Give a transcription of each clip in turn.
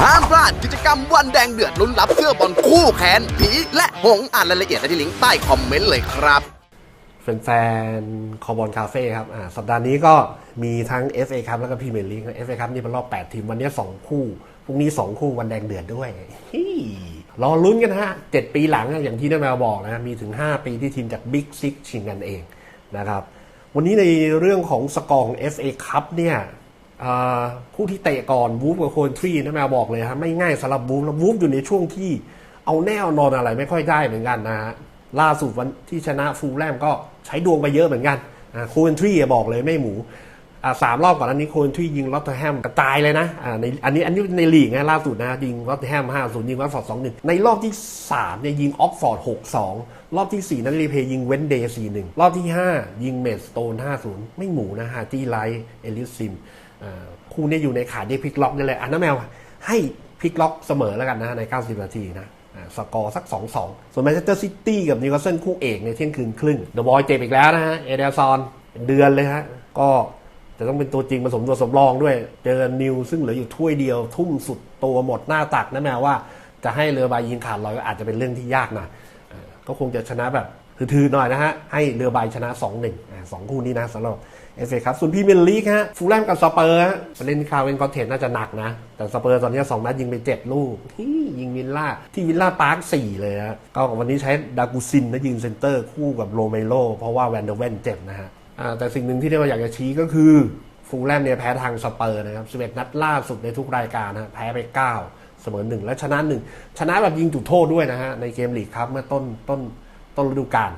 ห้านกิจกรรมวันแดงเดือดลุ้นรับเสื้อบอลคู่แขนผีและหงอ่านรายละเอียดได้ที่ลิงก์ใต้คอมเมนต์เลยครับแฟนๆคอบอลคาเฟ่ครับอ่าสัปดาห์นี้ก็มีทั้ง FA ครับแล้วก็พรีเมียร์ลีก FA ครับนี่เป็นรอบ 8 ทีม วันนี้ 2 คู่ พรุ่งนี้ 2 คู่วันแดงเดือดด้วยฮิรอลุ้นกันนะฮะ 7 ปีหลังอย่างที่น้าแมวบอกนะ มีถึง 5 ปีที่ทีมจากบิ๊กซิกชิงกันเองนะครับ วันนี้ในเรื่องของสกอร์ของ FA ครับเนี่ย คู่ที่เตะก่อนวูฟกับโคนทรีน้าแมวบอกเลยฮะไม่ง่ายสำหรับวูฟแล้ววูฟอยู่ในช่วงที่เอาแน่เอานอนอะไรไม่ค่อยได้เหมือนกันนะฮะล่าสุดวันที่ชนะฟูลแลมก็ใช้ดวงไปเยอะเหมือนกันโคนทรีบอกเลยไม่หมูสามรอบก่อนอันนี้โคนทรียิงลอตเทอร์แฮมกระจายเลยนะในอันนี้อันนี้ในลีกนะล่าสุดนะยิงลอตเทอร์แฮมห้าศูนย์ยิงวัตฟอร์ดสองหนึ่งในรอบที่สามเนี่ยยิงออกฟอร์ดหกสองรอบที่สี่นั้นรีเพย์ยิงเวนเดย์สี่หนึ่งรอบที่ห้ายิงเมดสโตนห้าศูนย์ไม่หมูนะฮาร์ตี้ไลท์เอลิสซิมอ่ คู่นี้อยู่ในขาได้พลิกล็อกนี่เลยอันนั้นแมวให้พลิกล็อกเสมอแล้วกันนะใน 90 นาทีนะสกอร์สัก 2-2 ส่วนแมนเชสเตอร์ซิตี้กับนิวคาสเซิลคู่เอกในเที่ยงคืนครึ่งเดอะบอยเจ็บอีกแล้วนะฮะเอเดลซอนเดือนเลยฮะก็จะต้องเป็นตัวจริงผสมตัวสำรองด้วย เจอนิวซึ่งเหลืออยู่ถ้วยเดียว ทุ่มสุดตัวหมดหน้าตักนะแม้ว่าจะให้เรือใบยิงขาดลอยก็อาจจะเป็นเรื่องที่ยากนะก็คงจะชนะแบบ ทือๆหน่อยนะฮะ ให้เรือใบชนะ 2-1อ่าสองคู่นี้นะสำหรับเอฟเอครับส่วนพรีเมียร์ลีกฮะฟูลแลมกับสเปอร์ฮะเด็นคาร์เวนคอนเทนน่าจะหนักนะ แต่สเปอร์ตอนนี้สองนัดยิงไปเจ็ดลูกฮี่ยิงวิลล่าที่วิลล่าพาร์คสี่เลยฮะก็วันนี้ใช้ดากูซินนะยิงเซนเตอร์คู่กับโรเมโรเพราะว่าแวนเดอร์เวนเจ็บนะฮะแต่สิ่งหนึ่งที่ได้มาอยากจะชี้ก็คือฟูลแลมเนี่ยแพ้ทางสเปอร์นะครับ11 นัดล่าสุดในทุกรายการนะแพ้ไป 9 เสมอหนึ่งและชนะหนึ่งชนะแบบยิงจุดโทษด้วยนะฮะในเกมลีกครับเมื่อต้นต้น ต้นฤดูกาล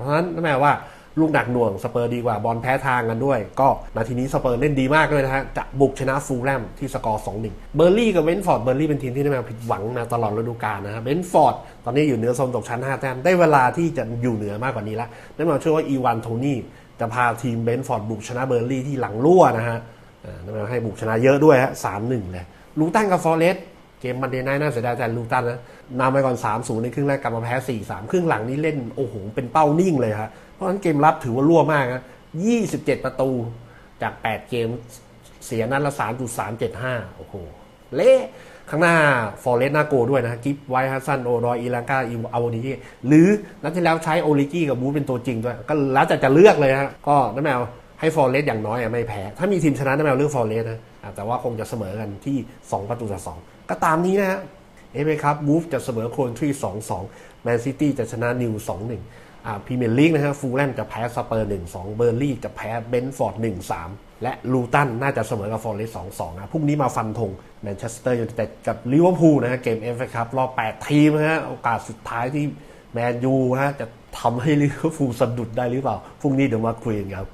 เพราะฉะนั้นนั่นแปลว่าลูกหนักหน่วงสเปอร์ดีกว่าบอลแพ้ทางกันด้วย ก็นาทีนี้สเปอร์เล่นดีมากเลยนะฮะจะบุกชนะฟูลแลมที่สกอร์ 2-1 เบอร์ลี่กับเวนฟอร์ดเบอร์ลี่เป็นทีมที่ได้มาผิดหวังนะตลอดฤดูกาลนะฮะเวนฟอร์ดตอนนี้อยู่เหนือโซนตกชั้น 5 แต้มได้เวลาที่จะอยู่เหนือมากกว่านี้ละนั่นหมายชื่อว่าอีวานโทนี่จะพาทีมเบนฟอร์ดบุกชนะเบอร์ลี่ที่หลังรั่วนะฮะนั่นหมายให้บุกชนะเยอะด้วยฮะสามหนึ่งเลยลูตันกับฟอร์เรสเกมมันเดย์ไนท์น่าเสียดายแทนลูตันนะ นำไปก่อน 3-0 ในครึ่งแรกกลับมาแพ้ 4-3 ครึ่งหลังนี้เล่นโอ้โหเป็นเป้านิ่งเลยฮะเพราะฉะนั้นเกมรับถือว่ารั่วมากนะ27 ประตูจาก 8 เกมเสียนัดละ 3.375 โอ้โห เละข้างหน้าฟอร์เรสน่าโกลัวด้วยนะกิฟไวท์ฮัสซันโอรอยอีลังกาอีอาวดีหรือนัดที่แล้วใช้โอลิกี้กับบูเป็นตัวจริงด้วย ก็แล้วแต่จะเลือกเลยฮะก็น้าแมวให้ฟอร์เรสอย่างน้อยไม่แพ้ ถ้ามีทีมชนะน้าแมวเลือกฟอร์เรสนะอะแต่ว่าคงจะเสมอกันที่ 2 ประตูต่อ2ก็ตามนี้นะฮะ เอฟเอครับบูฟจะเสมอโคลนทรีสองสองแมนซิตี้จะชนะนิวสองหนึ่งอ่าพรีเมียร์ลีกนะฮะฟูลแลมจะแพ้สเปอร์หนึ่งสองเบอร์ลี่จะแพ้เบนฟอร์ดหนึ่งสามและลูตันน่าจะเสมอกับฟอร์เรสสองสองนะพรุ่งนี้มาฟันธงแมนเชสเตอร์ยูไนเต็ดกับลิเวอร์พูลนะฮะเกมเอฟเอครับรอบ8ทีมนะฮะโอกาสสุดท้ายที่แมนยูฮะจะทำให้ลิเวอร์พูลสะดุดได้หรือเปล่าพรุ่งนี้เดี๋ยวมาคุยกันครับ